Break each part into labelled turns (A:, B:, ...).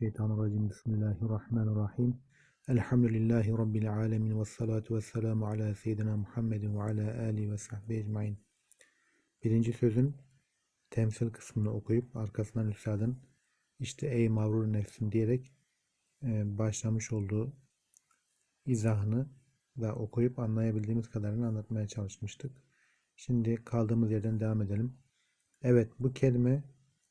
A: Mineşşeytanirracim. Bismillahirrahmanirrahim. Elhamdülillahi Rabbil alemin ve salatu ve selamu ala seyyidina Muhammedin ve ala alihi ve sahbihi ecmain. Birinci sözün temsil kısmını okuyup arkasından üstadın işte ey mağrur nefsim diyerek e, başlamış olduğu izahını da okuyup anlayabildiğimiz kadarını anlatmaya çalışmıştık. Şimdi kaldığımız yerden devam edelim. Evet bu kelime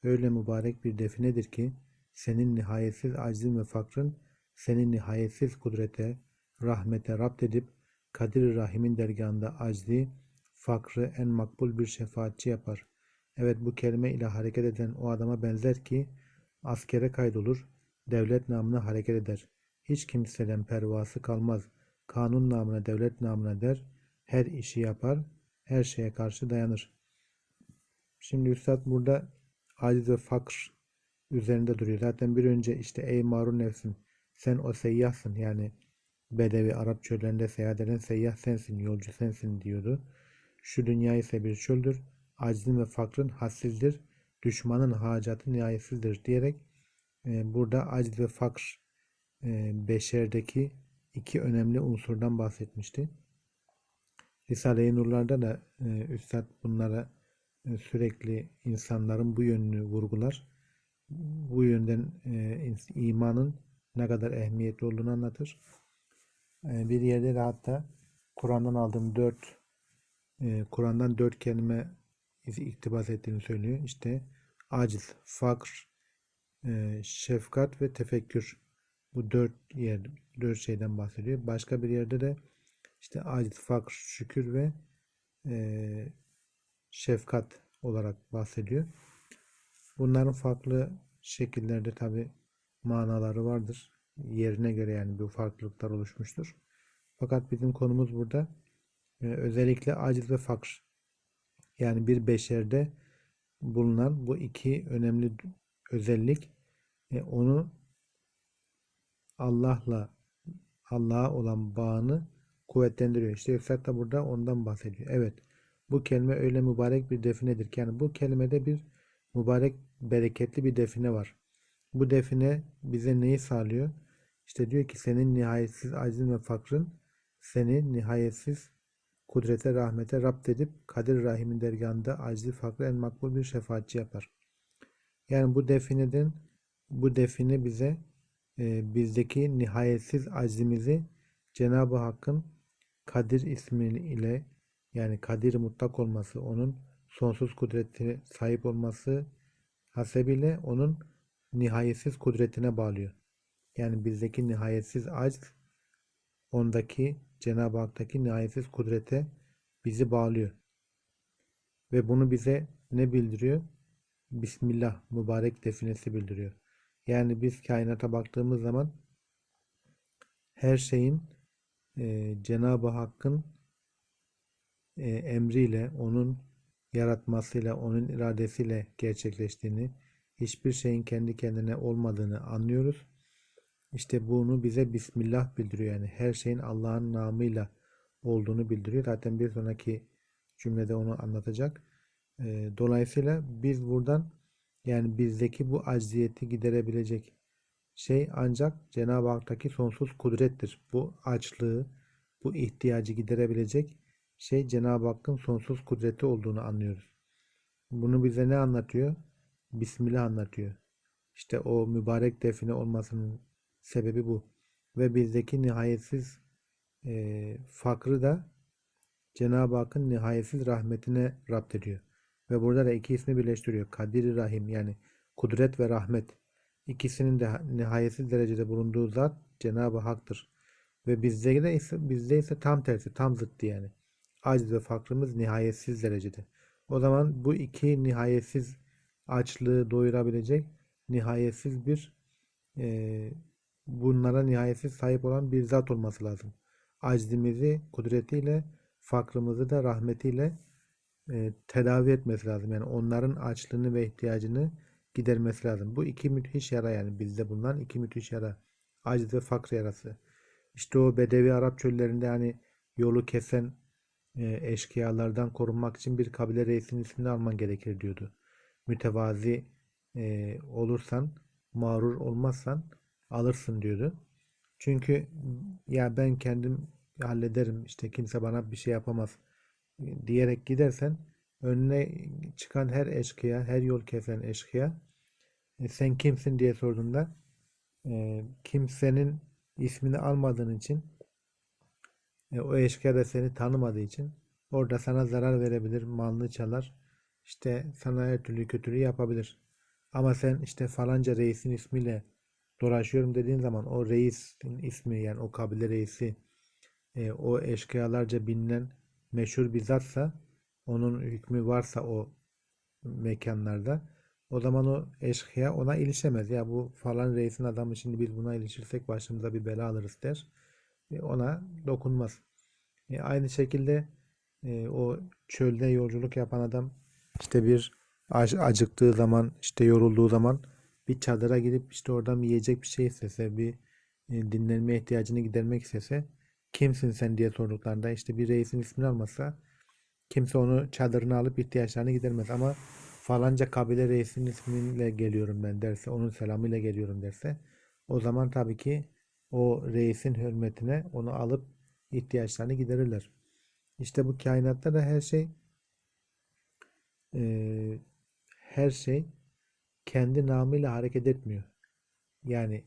A: öyle mübarek bir definedir ki senin nihayetsiz aczin ve fakrın senin nihayetsiz kudrete, rahmete rapt edip Kadir Rahim'in dergahında aczi, fakrı en makbul bir şefaatçi yapar. Evet bu kelime ile hareket eden o adama benzer ki askere kaydolur, devlet namına hareket eder. Hiç kimseden pervası kalmaz. Kanun namına, devlet namına der, her işi yapar, her şeye karşı dayanır. Şimdi Üstad burada aciz ve fakr üzerinde duruyor. Zaten bir önce işte ey marun nefsim sen o seyyahsın yani Bedevi Arap çöllerinde seyahat eden seyyah sensin, yolcu sensin diyordu. Şu dünya ise bir çöldür. Aczin ve fakrın hassizdir. Düşmanın hacatı nihayetsizdir diyerek e, burada aciz ve fakr e, beşerdeki iki önemli unsurdan bahsetmişti. Risale-i Nurlar'da da e, Üstad bunlara e, sürekli insanların bu yönünü vurgular. Bu yönden e, imanın ne kadar ehemmiyetli olduğunu anlatır. E, bir yerde de hatta Kur'an'dan aldığım dört e, Kur'an'dan dört kelime iktibas ettiğini söylüyor. İşte aciz, fakr, şefkat ve tefekkür. Bu dört yer, dört şeyden bahsediyor. Başka bir yerde de işte aciz, fakr, şükür ve şefkat olarak bahsediyor. Bunların farklı şekillerde tabi manaları vardır. Yerine göre yani bu farklılıklar oluşmuştur. Fakat bizim konumuz burada e, özellikle aciz ve fakr. Yani bir beşerde bulunan bu iki önemli özellik e, onu Allah'la Allah'a olan bağını kuvvetlendiriyor. İşte Üstad da burada ondan bahsediyor. Evet. Bu kelime öyle mübarek bir definedir. Yani bu kelimede bir mübarek, bereketli bir define var. Bu define bize neyi sağlıyor? İşte diyor ki senin nihayetsiz acizin ve fakrın seni nihayetsiz kudrete, rahmete rapt edip Kadir Rahim'in dergahında acizi fakrı en makbul bir şefaatçi yapar. Yani bu defineden bu define bize e, bizdeki nihayetsiz acizimizi Cenab-ı Hakk'ın Kadir ismi ile yani kadir mutlak olması, onun sonsuz kudreti sahip olması hasebiyle onun nihayetsiz kudretine bağlıyor. Yani bizdeki nihayetsiz acz ondaki Cenab-ı Hak'taki nihayetsiz kudrete bizi bağlıyor. Ve bunu bize ne bildiriyor? Bismillah mübarek definesi bildiriyor. Yani biz kainata baktığımız zaman her şeyin e, Cenab-ı Hakk'ın e, emriyle, onun yaratmasıyla, onun iradesiyle gerçekleştiğini, hiçbir şeyin kendi kendine olmadığını anlıyoruz. İşte bunu bize Bismillah bildiriyor. Yani her şeyin Allah'ın namıyla olduğunu bildiriyor. Zaten bir sonraki cümlede onu anlatacak. E, dolayısıyla biz buradan yani bizdeki bu acziyeti giderebilecek şey ancak Cenab-ı Hak'taki sonsuz kudrettir. Bu açlığı, bu ihtiyacı giderebilecek şey Cenab-ı Hakk'ın sonsuz kudreti olduğunu anlıyoruz. Bunu bize ne anlatıyor? Bismillah anlatıyor. İşte o mübarek define olmasının sebebi bu. Ve bizdeki nihayetsiz e, fakrı da Cenab-ı Hakk'ın nihayetsiz rahmetine rapt ediyor. Ve burada da iki ismi birleştiriyor. Kadir Rahim yani kudret ve rahmet. İkisinin de nihayetsiz derecede bulunduğu zat Cenab-ı Hak'tır. Ve bizde de ise, bizde ise tam tersi, tam zıttı yani aciz ve fakrımız nihayetsiz derecede. O zaman bu iki nihayetsiz açlığı doyurabilecek nihayetsiz bir e, bunlara nihayetsiz sahip olan bir zat olması lazım. Aczimizi kudretiyle, fakrımızı da rahmetiyle e, tedavi etmesi lazım. Yani onların açlığını ve ihtiyacını gidermesi lazım. Bu iki müthiş yara yani bizde bulunan iki müthiş yara. Aciz ve fakr yarası. İşte o Bedevi Arap çöllerinde hani yolu kesen eşkıyalardan korunmak için bir kabile reisinin ismini alman gerekir diyordu. Mütevazi e, olursan mağrur olmazsan alırsın diyordu. Çünkü ya ben kendim hallederim işte kimse bana bir şey yapamaz diyerek gidersen önüne çıkan her eşkıya, her yol kesen eşkıya e, sen kimsin diye sorduğunda e, kimsenin ismini almadığın için e, o eşkıya da seni tanımadığı için orada sana zarar verebilir, malını çalar. işte sana her türlü kötülüğü yapabilir. Ama sen işte falanca reisin ismiyle dolaşıyorum dediğin zaman o reisin ismi yani o kabile reisi e, o eşkıyalarca bilinen meşhur bir zatsa onun hükmü varsa o mekanlarda o zaman o eşkıya ona ilişemez. Ya bu falan reisin adamı şimdi biz buna ilişirsek başımıza bir bela alırız der. E, ona dokunmaz. E, aynı şekilde e, o çölde yolculuk yapan adam işte bir ac- acıktığı zaman işte yorulduğu zaman bir çadıra gidip işte oradan yiyecek bir şey istese bir e, dinlenme ihtiyacını gidermek istese kimsin sen diye sorduklarında işte bir reisin ismini almazsa kimse onu çadırına alıp ihtiyaçlarını gidermez ama falanca kabile reisinin ismiyle geliyorum ben derse onun selamıyla geliyorum derse o zaman tabii ki o reisin hürmetine onu alıp ihtiyaçlarını giderirler. İşte bu kainatta da her şey eee, her şey kendi namıyla hareket etmiyor. Yani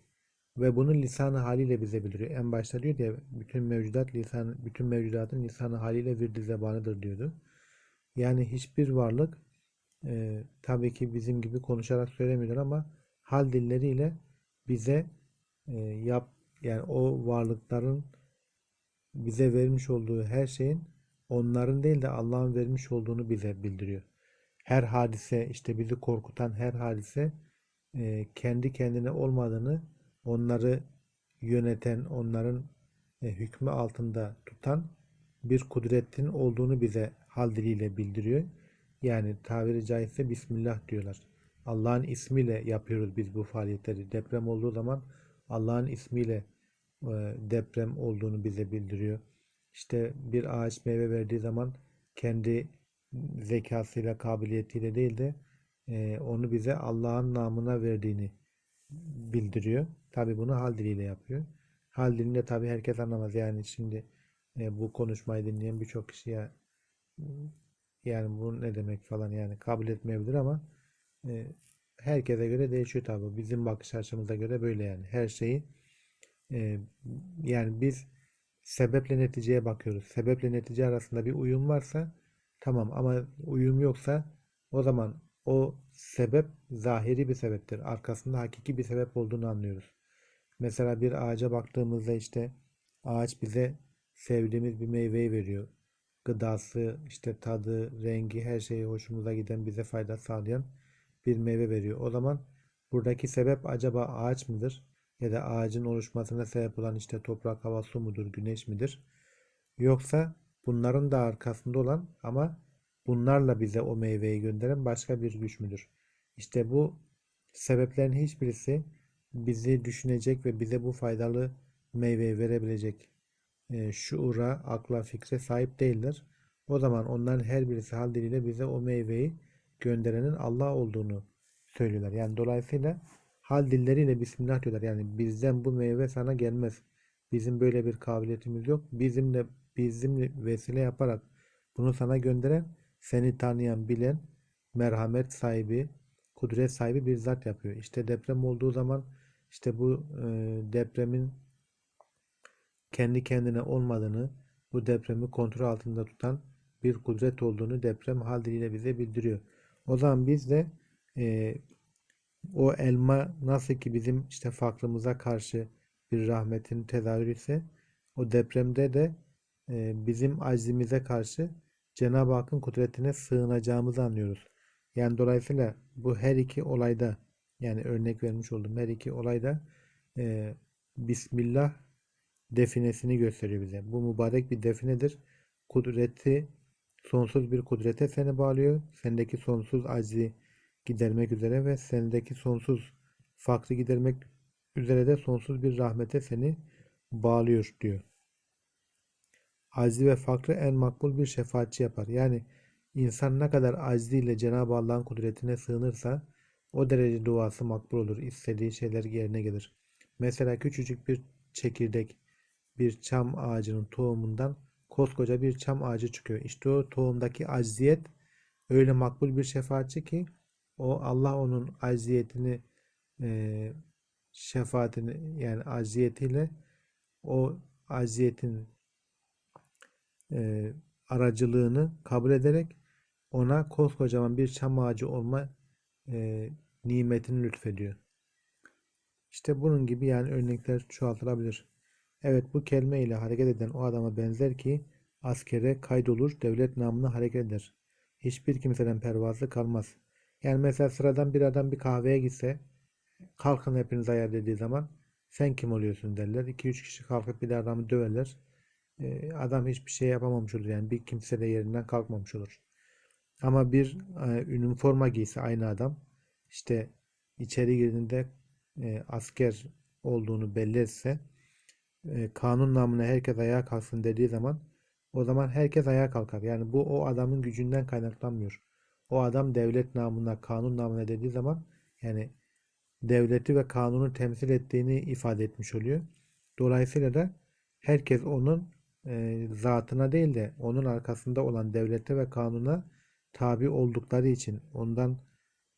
A: ve bunu lisanı haliyle bize bildiriyor. En başta diyor ya bütün mevcudat lisan bütün mevcudatın lisanı haliyle bir zebanıdır diyordu. Yani hiçbir varlık e, tabii ki bizim gibi konuşarak söylemiyorlar ama hal dilleriyle bize e, yap yani o varlıkların bize vermiş olduğu her şeyin onların değil de Allah'ın vermiş olduğunu bize bildiriyor. Her hadise işte bizi korkutan her hadise e, kendi kendine olmadığını onları yöneten, onların e, hükmü altında tutan bir kudretin olduğunu bize hal diliyle bildiriyor. Yani tabiri caizse Bismillah diyorlar. Allah'ın ismiyle yapıyoruz biz bu faaliyetleri. Deprem olduğu zaman Allah'ın ismiyle deprem olduğunu bize bildiriyor. İşte bir ağaç meyve verdiği zaman kendi zekasıyla, kabiliyetiyle değil de e, onu bize Allah'ın namına verdiğini bildiriyor. Tabi bunu hal diliyle yapıyor. Hal dilinde tabi herkes anlamaz. Yani şimdi e, bu konuşmayı dinleyen birçok kişiye yani bu ne demek falan yani kabul etmeyebilir ama e, herkese göre değişiyor tabi. Bizim bakış açımıza göre böyle yani. Her şeyi yani biz sebeple neticeye bakıyoruz. Sebeple netice arasında bir uyum varsa tamam ama uyum yoksa o zaman o sebep zahiri bir sebeptir. Arkasında hakiki bir sebep olduğunu anlıyoruz. Mesela bir ağaca baktığımızda işte ağaç bize sevdiğimiz bir meyveyi veriyor. Gıdası, işte tadı, rengi, her şeyi hoşumuza giden, bize fayda sağlayan bir meyve veriyor. O zaman buradaki sebep acaba ağaç mıdır? Ya da ağacın oluşmasına sebep olan işte toprak, hava, su mudur, güneş midir? Yoksa bunların da arkasında olan ama bunlarla bize o meyveyi gönderen başka bir güç müdür? İşte bu sebeplerin hiçbirisi bizi düşünecek ve bize bu faydalı meyveyi verebilecek e, şuura, akla, fikre sahip değildir. O zaman onların her birisi hal diliyle bize o meyveyi gönderenin Allah olduğunu söylüyorlar. Yani dolayısıyla hal dilleriyle Bismillah diyorlar. Yani bizden bu meyve sana gelmez. Bizim böyle bir kabiliyetimiz yok. Bizimle bizimle vesile yaparak bunu sana gönderen seni tanıyan, bilen, merhamet sahibi, kudret sahibi bir zat yapıyor. İşte deprem olduğu zaman işte bu e, depremin kendi kendine olmadığını, bu depremi kontrol altında tutan bir kudret olduğunu deprem hal diliyle bize bildiriyor. O zaman biz de e, o elma nasıl ki bizim işte fakrımıza karşı bir rahmetin tezahürü ise o depremde de e, bizim aczimize karşı Cenab-ı Hakk'ın kudretine sığınacağımızı anlıyoruz. Yani dolayısıyla bu her iki olayda yani örnek vermiş olduğum her iki olayda e, Bismillah definesini gösteriyor bize. Bu mübarek bir definedir. Kudreti sonsuz bir kudrete seni bağlıyor. Sendeki sonsuz aczi gidermek üzere ve sendeki sonsuz fakri gidermek üzere de sonsuz bir rahmete seni bağlıyor diyor. Aczi ve fakrı en makbul bir şefaatçi yapar. Yani insan ne kadar acziyle Cenab-ı Allah'ın kudretine sığınırsa o derece duası makbul olur. İstediği şeyler yerine gelir. Mesela küçücük bir çekirdek bir çam ağacının tohumundan koskoca bir çam ağacı çıkıyor. İşte o tohumdaki acziyet öyle makbul bir şefaatçi ki o Allah onun acziyetini e, şefaatini yani acziyetiyle o acziyetin e, aracılığını kabul ederek ona koskocaman bir çam ağacı olma e, nimetini lütfediyor. İşte bunun gibi yani örnekler çoğaltılabilir. Evet bu kelime ile hareket eden o adama benzer ki askere kaydolur, devlet namına hareket eder. Hiçbir kimseden pervazı kalmaz. Yani mesela sıradan bir adam bir kahveye gitse kalkın hepiniz ayağa dediği zaman sen kim oluyorsun derler. 2-3 kişi kalkıp bir de adamı döverler. Ee, adam hiçbir şey yapamamış olur. Yani bir kimse de yerinden kalkmamış olur. Ama bir e, üniforma giyse aynı adam işte içeri girdiğinde e, asker olduğunu belli etse e, kanun namına herkes ayağa kalksın dediği zaman o zaman herkes ayağa kalkar. Yani bu o adamın gücünden kaynaklanmıyor. O adam devlet namına, kanun namına dediği zaman yani devleti ve kanunu temsil ettiğini ifade etmiş oluyor. Dolayısıyla da herkes onun e, zatına değil de onun arkasında olan devlete ve kanuna tabi oldukları için, ondan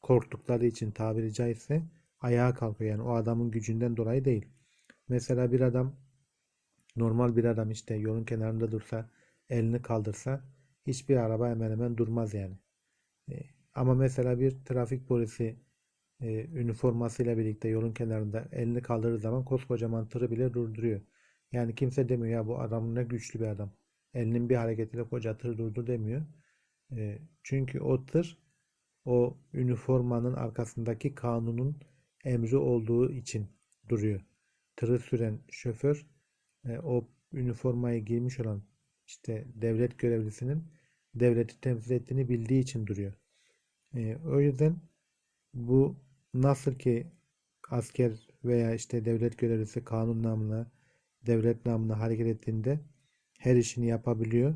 A: korktukları için tabiri caizse ayağa kalkıyor. Yani o adamın gücünden dolayı değil. Mesela bir adam normal bir adam işte yolun kenarında dursa, elini kaldırsa hiçbir araba hemen hemen durmaz yani. Ama mesela bir trafik polisi e, üniformasıyla birlikte yolun kenarında elini kaldırdığı zaman koskocaman tırı bile durduruyor. Yani kimse demiyor ya bu adam ne güçlü bir adam. Elinin bir hareketiyle koca tır durdu demiyor. E, çünkü o tır o üniformanın arkasındaki kanunun emri olduğu için duruyor. Tırı süren şoför e, o üniformayı giymiş olan işte devlet görevlisinin devleti temsil ettiğini bildiği için duruyor. E, o yüzden bu nasıl ki asker veya işte devlet görevlisi kanun namına, devlet namına hareket ettiğinde her işini yapabiliyor.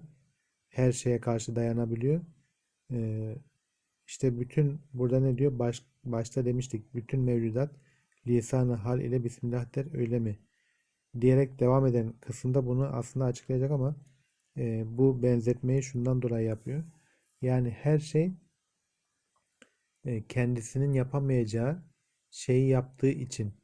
A: Her şeye karşı dayanabiliyor. Ee, işte bütün burada ne diyor? Baş, başta demiştik. Bütün mevcudat lisanı hal ile Bismillah der öyle mi? Diyerek devam eden kısımda bunu aslında açıklayacak ama e, bu benzetmeyi şundan dolayı yapıyor. Yani her şey e, kendisinin yapamayacağı şeyi yaptığı için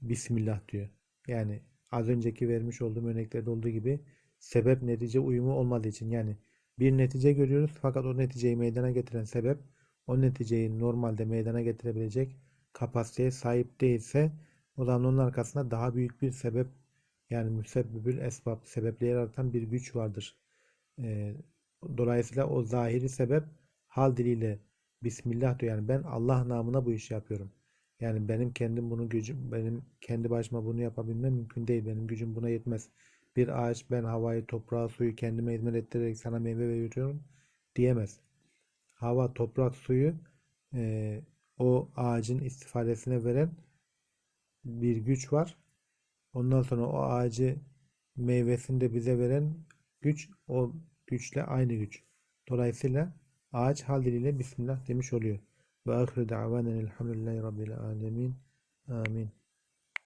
A: Bismillah diyor. Yani az önceki vermiş olduğum örneklerde olduğu gibi sebep netice uyumu olmadığı için yani bir netice görüyoruz fakat o neticeyi meydana getiren sebep o neticeyi normalde meydana getirebilecek kapasiteye sahip değilse o zaman onun arkasında daha büyük bir sebep yani müsebbibül esbab sebepleri yaratan bir güç vardır. E, dolayısıyla o zahiri sebep hal diliyle Bismillah diyor. Yani ben Allah namına bu işi yapıyorum. Yani benim kendim bunu gücüm, benim kendi başıma bunu yapabilmem mümkün değil. Benim gücüm buna yetmez. Bir ağaç ben havayı, toprağı, suyu kendime hizmet ettirerek sana meyve veriyorum diyemez. Hava, toprak, suyu e, o ağacın istifadesine veren bir güç var. Ondan sonra o ağacı meyvesini de bize veren güç o güçle aynı güç. Dolayısıyla ağaç hal diliyle Bismillah demiş oluyor. Ve ahir da'vanen elhamdülillahi rabbil alemin. Amin.